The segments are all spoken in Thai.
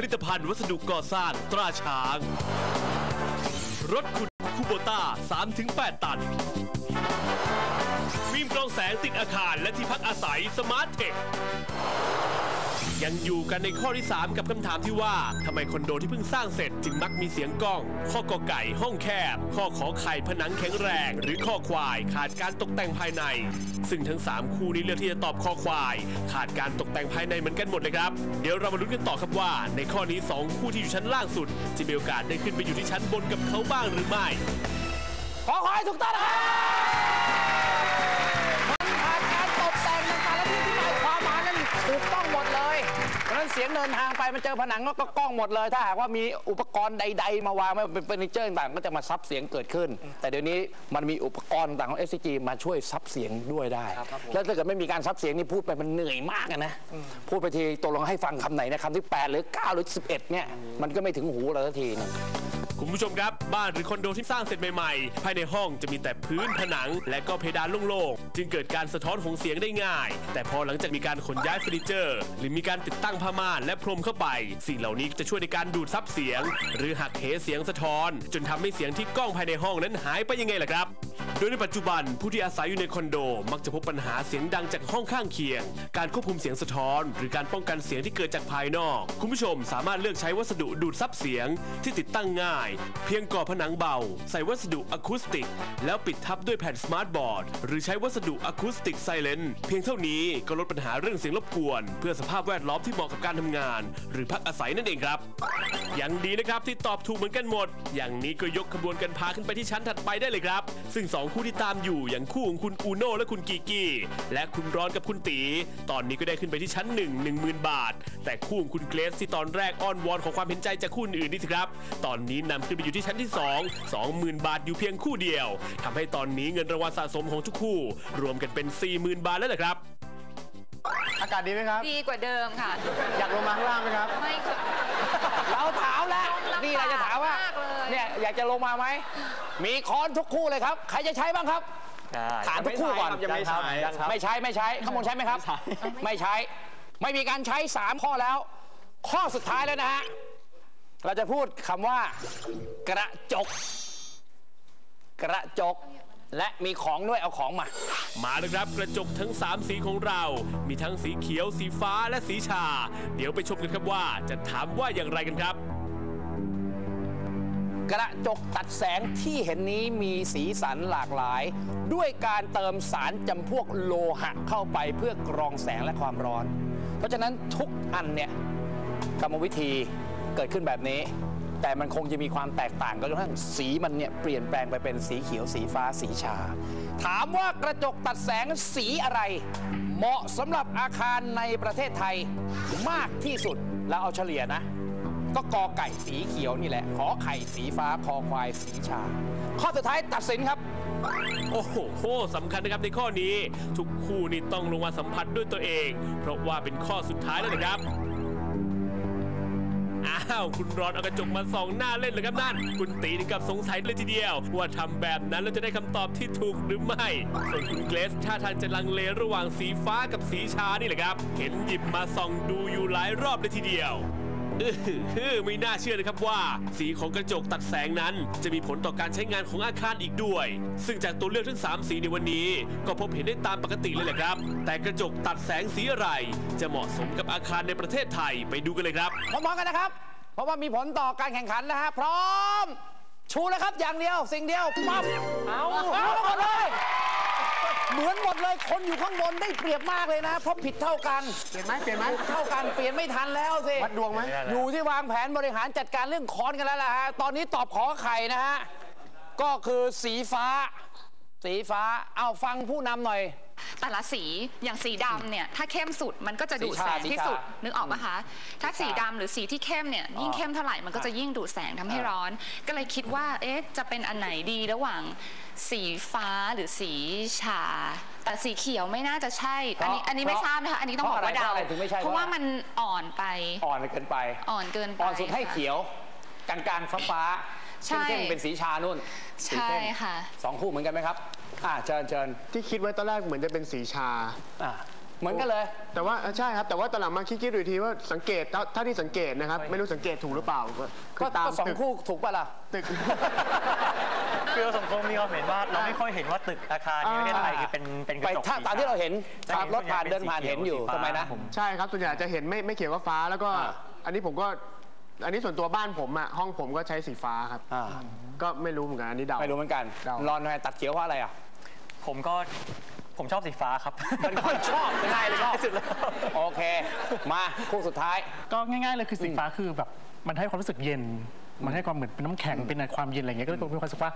ผลิตภัณฑ์วัสดุก่อสร้างตราช้าง รถขุดคูโบต้า 3-8 ตัน ฟิล์มกรองแสงติดอาคารและที่พักอาศัยสมาร์ทเทค ยังอยู่กันในข้อที่ 3 กับคำถามที่ว่าทำไมคอนโดที่เพิ่งสร้างเสร็จจึงมักมีเสียงก้อง ข้อกอไก่ห้องแคบ ข้อขอไข่ผนังแข็งแรง หรือข้อควาย ขาดการตกแต่งภายใน ซึ่งทั้ง 3 คู่นี้เลือกที่จะตอบข้อควาย ขาดการตกแต่งภายในเหมือนกันหมดเลยครับ เดี๋ยวเรามาลุ้นกันต่อครับว่า ในข้อนี้ 2 คู่ที่อยู่ชั้นล่างสุด จะมีโอกาสได้ขึ้นไปอยู่ที่ชั้นบนกับเขาบ้างหรือไม่ ขอขอให้ถูกต้องนครับ สียงเดินทางไปมันเจอผนังแล้วก็กล้องหมดเลย ถ้าหากว่ามีอุปกรณ์ใด ๆ มาวางไม่ว่าเป็นเฟอร์นิเจอร์ต่างๆก็จะมาซับเสียงเกิดขึ้น แต่เดี๋ยวนี้มันมีอุปกรณ์ต่างๆของ SCG มาช่วยซับเสียงด้วยได้ แล้วถ้าเกิดไม่มีการซับเสียงนี่พูดไปมันเหนื่อยมากอะนะพูดไปทีตกลงให้ฟังคำไหนนะคำที่ 8 หรือ 9 หรือ 11เนี่ยมันก็ไม่ถึงหูเราสักทีหนึง คุณผู้ชมครับ บ้านหรือคอนโดที่สร้างเสร็จใหม่ๆ ภายในห้องจะมีแต่พื้นผนัง และก็เพดานโล่งๆ จึงเกิดการสะท้อนของเสียงได้ง่าย แต่พอหลังจากมีการขนย้ายเฟอร์นิเจอร์ หรือมีการติดตั้งผ้าม่านและพรมเข้าไป สิ่งเหล่านี้จะช่วยในการดูดซับเสียง หรือหักเหเสียงสะท้อน จนทำให้เสียงที่ก้องภายในห้องนั้นหายไปยังไงล่ะครับ โดยในปัจจุบันผู้ที่อาศัยอยู่ในคอนโด มักจะพบปัญหาเสียงดังจากห้องข้างเคียง การควบคุมเสียงสะท้อน หรือการป้องกันเสียงที่เกิดจากภายนอก คุณผู้ชมสามารถเลือกใช้วัสดุดูดซับเสียงที่ติดตั้งง่าย เพียงก่อผนังเบา ใส่วัสดุอะคูสติก แล้วปิดทับด้วยแผ่นสมาร์ทบอร์ด หรือใช้วัสดุอะคูสติกไซเลนเพียงเท่านี้ก็ลดปัญหาเรื่องเสียงรบกวน เพื่อสภาพแวดล้อมที่เหมาะกับการทำงาน หรือพักอาศัยนั่นเองครับยังดีนะครับที่ตอบถูกเหมือนกันหมด อย่างนี้ก็ยกขบวนกันพาขึ้นไปที่ชั้นถัดไปได้เลยครับ ซึ่ง2ผู้ที่ตามอยู่อย่างคู่ของคุณอูโน่และคุณกีกี้ และคุณร้อนกับคุณตี ตอนนี้ก็ได้ขึ้นไปที่ชั้น1 1 0,000 บาท แต่คู่ของคุณเกรซที่ตอนแรกอ้อนวอนขอความเห็นใจจากคู่อื่นนี่สิครับ ตอนนี้นำขึ้นไปอยู่ที่ชั้นที่ 2 20,000 บาทอยู่เพียงคู่เดียวทำให้ตอนนี้เงินรางวัลสะสมของทุกคู่ รวมกันเป็น 40,000 บาทแล้วนะครับ อากาศดีไหมครับ ดีกว่าเดิมค่ะ อยากลงมาข้างล่างไหมครับ ไม่ค่ะเราถามแล้วนี่เราจะถามว่า เลยเนี่ยอยากจะลงมาไหม มีค้อนทุกคู่เลยครับ ใครจะใช้บ้างครับ ถามทุกคู่ก่อน ยังไม่ใช้ครับไม่ใช้ไม่ใช้ข้างบนใช้ไหมครับ ไม่ใช้ ไม่มีการใช้ 3 ข้อแล้ว ข้อสุดท้ายแล้วนะฮะ เราจะพูดคำว่า กระจก กระจกและมีของด้วยเอาของมา มาเลยครับกระจกทั้ง 3 สีของเรา มีทั้งสีเขียว สีฟ้าและสีชา เดี๋ยวไปชมกันครับว่าจะถามว่าอย่างไรกันครับ กระจกตัดแสงที่เห็นนี้มีสีสันหลากหลาย ด้วยการเติมสารจำพวกโลหะเข้าไปเพื่อกรองแสงและความร้อน เพราะฉะนั้นทุกอันเนี่ยกรรมวิธีเกิดขึ้นแบบนี้ แต่มันคงจะมีความแตกต่างกันกระทั่งสีมันเนี่ยเปลี่ยนแปลงไปเป็นสีเขียวสีฟ้าสีชา ถามว่ากระจกตัดแสงสีอะไร เหมาะสำหรับอาคารในประเทศไทยมากที่สุดแล้วเอาเฉลี่ยนะ ก็กอไก่สีเขียวนี่แหละ ขอไข่สีฟ้า คอควายสีชา ข้อสุดท้ายตัดสินครับ โอ้โหสำคัญนะครับในข้อนี้ ทุกคู่นี่ต้องลงมาสัมผัสด้วยตัวเอง เพราะว่าเป็นข้อสุดท้ายแล้วนะครับ อ้าว คุณรอนเอากระจกมาส่องหน้าเล่นเลยครับนั่น คุณตีถึงกับสงสัยเลยทีเดียว ว่าทำแบบนั้นแล้วจะได้คำตอบที่ถูกหรือไม่ ส่วนคุณเกรซท่าทางจะลังเลระหว่างสีฟ้ากับสีชานี่แหละครับ เห็นหยิบมาส่องดูอยู่หลายรอบเลยทีเดียว อื้อหือไม่น่าเชื่อนะครับว่า สีของกระจกตัดแสงนั้น จะมีผลต่อการใช้งานของอาคารอีกด้วย ซึ่งจากตัวเลือกทั้ง 3 สีในวันนี้ ก็พบเห็นได้ตามปกติเลยแหละครับ แต่กระจกตัดแสงสีอะไร จะเหมาะสมกับอาคารในประเทศไทยไปดูกันเลยครับ พร้อมๆกันนะครับ เพราะว่ามีผลต่อการแข่งขันนะฮะ พร้อม ชูเลยครับ อย่างเดียว สิ่งเดียวปั๊บเอาเอาหมดเลย เหมือนหมดเลยคนอยู่ข้างบนได้เปรียบมากเลยนะ เพราะผิดเท่ากันเปลี่ยนไหมเปลี่ยนไหมเท่ากันเปลี่ยนไม่ทันแล้วสิวัดดวงไหมอยู่ที่วางแผนบริหารจัดการเรื่องค้อนกันแล้วล่ะฮะตอนนี้ตอบขอไข่นะฮะก็คือสีฟ้า สีฟ้าเอาฟังผู้นำหน่อย แต่ละสีอย่างสีดำเนี่ยถ้าเข้มสุดมันก็จะดูดแสงสีชาที่สุดสีชานึกออกปะคะ ถ้าสีสีชาดำหรือสีที่เข้มเนี่ยยิ่งเข้มเท่าไหร่มันก็จะยิ่งดูดแสงทำให้ร้อน ก็เลยคิดว่าเอ๊ะจะเป็นอันไหนดีระหว่างสีฟ้าหรือสีชา แต่สีเขียวไม่น่าจะใช่ อันนี้อันนี้ไม่ทราบนะคะอันนี้ต้องบอกว่าเพราะเดาอะไรถึงไม่ใช่เพราะว่าเพราะว่ามันอ่อนไป อ่อนเกินไป อ่อนเกินไปอ่อนสุดให้ค่ะเขียวกลางๆฟ้าฟ้าๆ ใช่ เข้มๆเป็นสีชานุ่นสีใช่เข้มค่ะ สองคู่เหมือนกันไหมครับ อ่าเชิญเชิญที่คิดไว้ตอนแรกเหมือนจะเป็นสีชา อ่าเหมือนกันเลย แต่ว่าเออใช่ครับ แต่ว่าตอนหลังมาคิดคิดดูอีกทีว่าสังเกตเท่าเท่าที่สังเกตนะครับ ไม่รู้สังเกตถูกหรือเปล่าก็คืก็อตามก็สองตึกคู่ถูกป่ะล่ะ ตึก คือเราสังคมมีความเห็นว่าเราไม่ค่อยเห็นว่าตึกอาคารในประเทศไทยคือเป็นเป็นกไประจกถ้าสีตามที่เราเห็นจะขับรถผ่านส่วใหญ่เดินผ่านเห็นอยู่สีขีวทำไมนะสีฟ้าผมใช่ครับส่วนใหญ่จะเห็นไม่ไม่เขียวกับฟ้าแล้วก็ อ่า อันนี้ผมก็ อันนี้ส่วนตัวบ้านผมอะห้องผมก็ใช้สีฟ้าครับ อ่าก็ไม่รู้เหมือนกันอันนี้เดา ไม่รู้เหมือนกันเดา รอนทำไมตัดเขียวเพราะอะไรอะ ผมก็ผมชอบสีฟ้าครับ เป็นคนชอบง่ายเลยชอบสุดแล้ว โอเค มาคู่สุดท้าย ก็ง่ายๆเลยคือสีฟ้าคือแบบมันให้ความรู้สึกเย็น มันให้ความเหมือนเป็นน้ำแข็งเป็นความเย็นอะไรเงี้ยก็เลยมีความรู้สึกว่า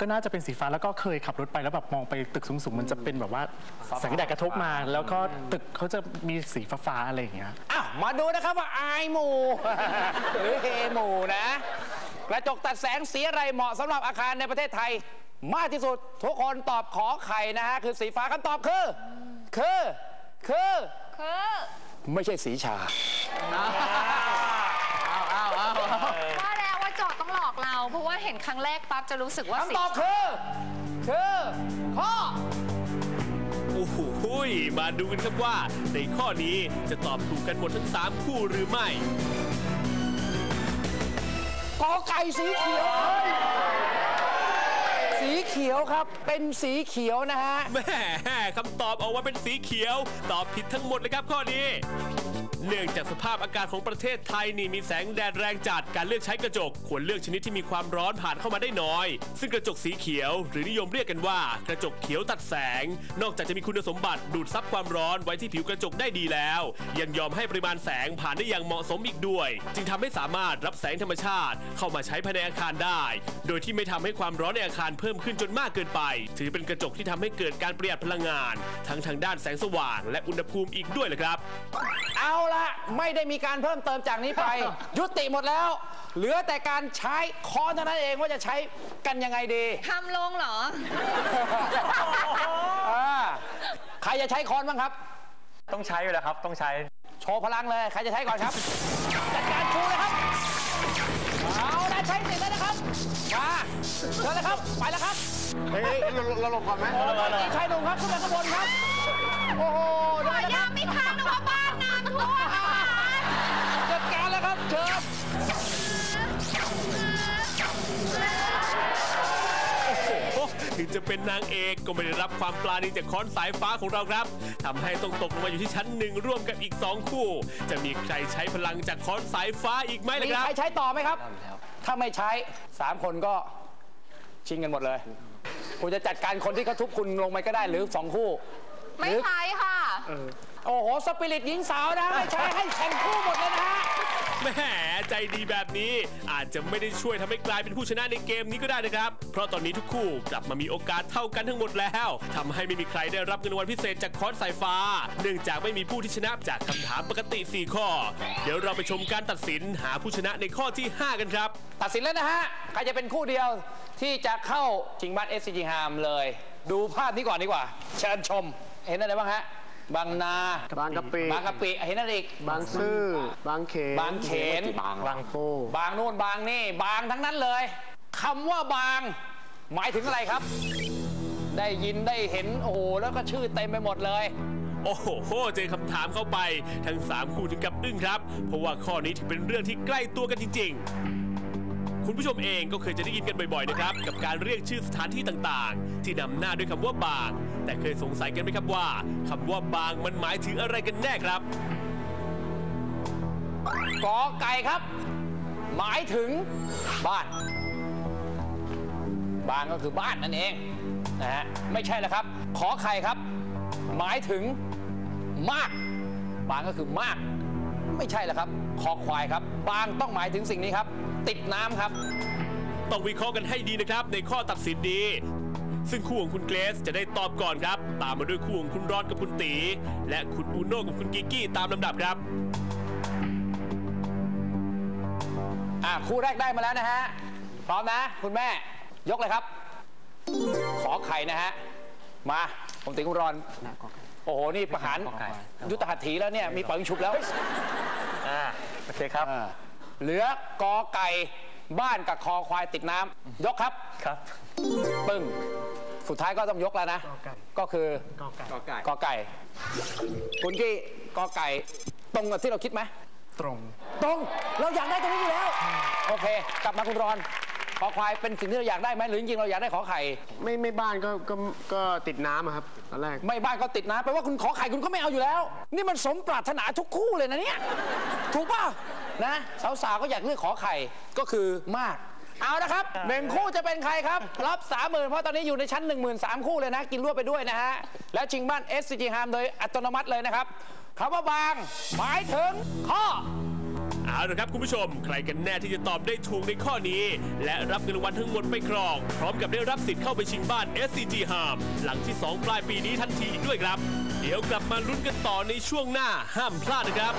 ก็น่าจะเป็นสีฟ้าแล้วก็เคยขับรถไปแล้วแบบมองไปตึกสูงๆมันจะเป็นแบบว่าแสงแดดกระทบมา แล้วก็ตึกเขาจะมีสีฟ้าๆอะไรอย่างเงี้ย อ้าวมาดูนะครับว่าอายหมู่ หรือเฮหมู่นะ กระจกตัดแสงสีอะไรเหมาะสำหรับอาคารในประเทศไทย มากที่สุดทุกคนตอบขอไข่นะฮะคือสีฟ้าคำตอบคือ คือ คือ คือ ไม่ใช่สีชาว่าแล้วว่าโจทย์ต้องหลอกเราเพราะว่าเห็นครั้งแรกปั๊บจะรู้สึกว่าสีคำตอบคือคือข้อ โอ้โหมาดูกันครับว่า ในข้อนี้จะตอบถูกกันหมดทั้ง 3 คู่หรือไม่ กอไก่สีเขียวครับ สีเขียวครับ เป็นสีเขียวนะฮะแม่คำตอบออกมาเป็นสีเขียว ตอบผิดทั้งหมดเลยครับข้อนี้ เนื่องจากสภาพอากาศของประเทศไทยนี่มีแสงแดดแรงจัดการเลือกใช้กระจก ควรเลือกชนิดที่มีความร้อนผ่านเข้ามาได้น้อย ซึ่งกระจกสีเขียว หรือนิยมเรียกกันว่า กระจกเขียวตัดแสง นอกจากจะมีคุณสมบัติดูดซับความร้อนไว้ที่ผิวกระจกได้ดีแล้ว ยังยอมให้ปริมาณแสงผ่านได้อย่างเหมาะสมอีกด้วย จึงทำให้สามารถรับแสงธรรมชาติ เข้ามาใช้ภายในอาคารได้ โดยที่ไม่ทำให้ความร้อนในอาคารเพิ่มขึ้นจนมากเกินไป ถือเป็นกระจกที่ทำให้เกิดการประหยัดพลังงาน ทั้งทางด้านแสงสว่าง และอุณหภูมิอีกด้วยเลยครับ เอาละไม่ได้มีการเพิ่มเติมจากนี้ไป ยุติหมดแล้ว เหลือแต่การใช้ค้อนเท่านั้นเองว่าจะใช้กันยังไงดีทำลงเหรออ่าใครจะใช้ค้อนบ้างครับ ต้องใช้อยู่แล้วครับต้องใช้โชว์พลังเลย ใครจะใช้ก่อนครับจัดการชูเลยครับเอาละ ใช้สิทธิ์แล้วนะครับ มาเชิญเลยครับ ไปแล้วครับเฮ้ยเราเราหลบก่อนไหมนี่ชายหนุ่มครับขึ้นไปข้างบนครับ โอ้โหขเดิอนนะคยารับไม่ทันหนูว่าบ้าน ถึงจะเป็นนางเอกก็ไม่ได้รับความปราณีจากค้อนสายฟ้าของเราครับทำให้ต้องตกลงมาอยู่ที่ชั้นหนึ่งร่วมกับอีก 2 คู่ จะมีใครใช้พลังจากค้อนสายฟ้าอีกไหมล่ะมีครัใคบรใช้ต่อไหมครับ ถ้าไม่ใช้สามคนก็ชิงกันหมดเลย คุณจะจัดการคนที่เขาทุบคุณลงไปก็ได้หรือสองคู่ ไม่ใช่ค่ะ โอ้โห สปิริตหญิงสาวนะไม่ใช่ให้แข่งคู่หมดเลยนะฮะ แหมใจดีแบบนี้ อาจจะไม่ได้ช่วยทำให้กลายเป็นผู้ชนะในเกมนี้ก็ได้นะครับ เพราะตอนนี้ทุกคู่กลับมามีโอกาสเท่ากันทั้งหมดแล้วทำให้ไม่มีใครได้รับเงินรางวัลพิเศษจากค้อนสายฟ้า เนื่องจากไม่มีผู้ที่ชนะจากคำถามปกติ 4 ข้อ เดี๋ยวเราไปชมการตัดสินหาผู้ชนะในข้อที่ 5 กันครับ ตัดสินแล้วนะฮะ ใครจะเป็นคู่เดียวที่จะเข้าชิงบัตรเอสซีจีฮามเลย ดูภาพนี้ก่อนดีกว่า เชิญชม เห็นอะไรบ้างฮะ บางนา บางกะปิบางกะปิเห็นอะไรอีกบางซื่อบางเขนบางเขนบางโพบางนู่นบางนี่ บางทั้งนั้นเลยคำว่าบาง หมายถึงอะไรครับ ได้ยินได้เห็นโอ้โหแล้วก็ชื่อเต็มไปหมดเลยโอ้โห เจอคำถามเข้าไป ทั้ง 3 คู่ถึงกับอึ้งครับ เพราะว่าข้อนี้ถือเป็นเรื่องที่ใกล้ตัวกันจริง ๆ คุณผู้ชมเองก็เคยจะได้ยินกันบ่อยๆนะครับ กับการเรียกชื่อสถานที่ต่างๆ ที่นำหน้าด้วยคำว่าบาง แต่เคยสงสัยกันไหมครับว่าคำว่าบางมันหมายถึงอะไรกันแน่ครับ กอไก่ครับ หมายถึงบ้าน บางก็คือบ้านนั่นเองนะฮะไม่ใช่แล้วครับ ขอไข่ครับ หมายถึงมาก บางก็คือมาก ไม่ใช่แล้วครับคอควายครับ บางต้องหมายถึงสิ่งนี้ครับ ติดน้ำครับ ต้องวิเคราะห์กันให้ดีนะครับ ในข้อตัดสินนี้ ซึ่งคู่ของคุณเกรซจะได้ตอบก่อนครับ ตามมาด้วยคู่ของคุณรอนกับคุณตี และคุณอูโน่กับคุณกิกกี้ตามลำดับครับ อะคู่แรกได้มาแล้วนะฮะ พร้อมนะ คุณแม่ ยกเลยครับ ขอไข่นะฮะ มา ผมติคุณรอนโอ้โห นี่ประหารขอไข่ยุทธหัตถีแล้วเนี่ย มีเปิงฉุบแล้วอ่าโอเคครับอ่าเหลือกอไก่บ้านกับคอควายติดน้ำยกครับครับ ปึ้งสุดท้ายก็ต้องยกแล้วนะกอไก่ก็คือกอไก่กอไก่กอไก่คุณกี้กอไก่ตรงกับที่เราคิดไหมตรง ตรง เราอยากได้ตรงนี้อยู่แล้ว โอเค กลับมาคุณรอน ขอควายเป็นสิ่งที่เราอยากได้ไหมหรือจริงๆเราอยากได้ขอไข่ ไม่ไม่บ้านก็ก็ก็ติดน้ำอะครับตอนแรก ไม่บ้านก็ติดนะแปลว่าคุณขอไข่คุณก็ไม่เอาอยู่แล้ว นี่มันสมปรารถนาทุกคู่เลยนะเนี่ย ถูกป่ะนะสาวๆก็อยากเลือกขอไข่ก็คือมาก เอานะครับหนึ่งคู่จะเป็นใครครับ รับสามหมื่นเพราะตอนนี้อยู่ในชั้น1 3 0 0 0คู่เลยนะ กินรวบไปด้วยนะฮะ แล้วชิงบ้าน SCG h a m โดยอัตโนมัติเลยนะครับคำว่าบาง หมายถึงข้อ เอาละครับคุณผู้ชม ใครกันแน่ที่จะตอบได้ถูกในข้อนี้ และรับเงินรางวัลทั้งหมดไปครอง พร้อมกับได้รับสิทธิ์เข้าไปชิงบ้าน SCG Harm หลังที่ 2 ปลายปีนี้ทันทีอีกด้วยครับ เดี๋ยวกลับมาลุ้นกันต่อในช่วงหน้าห้ามพลาดนะครับ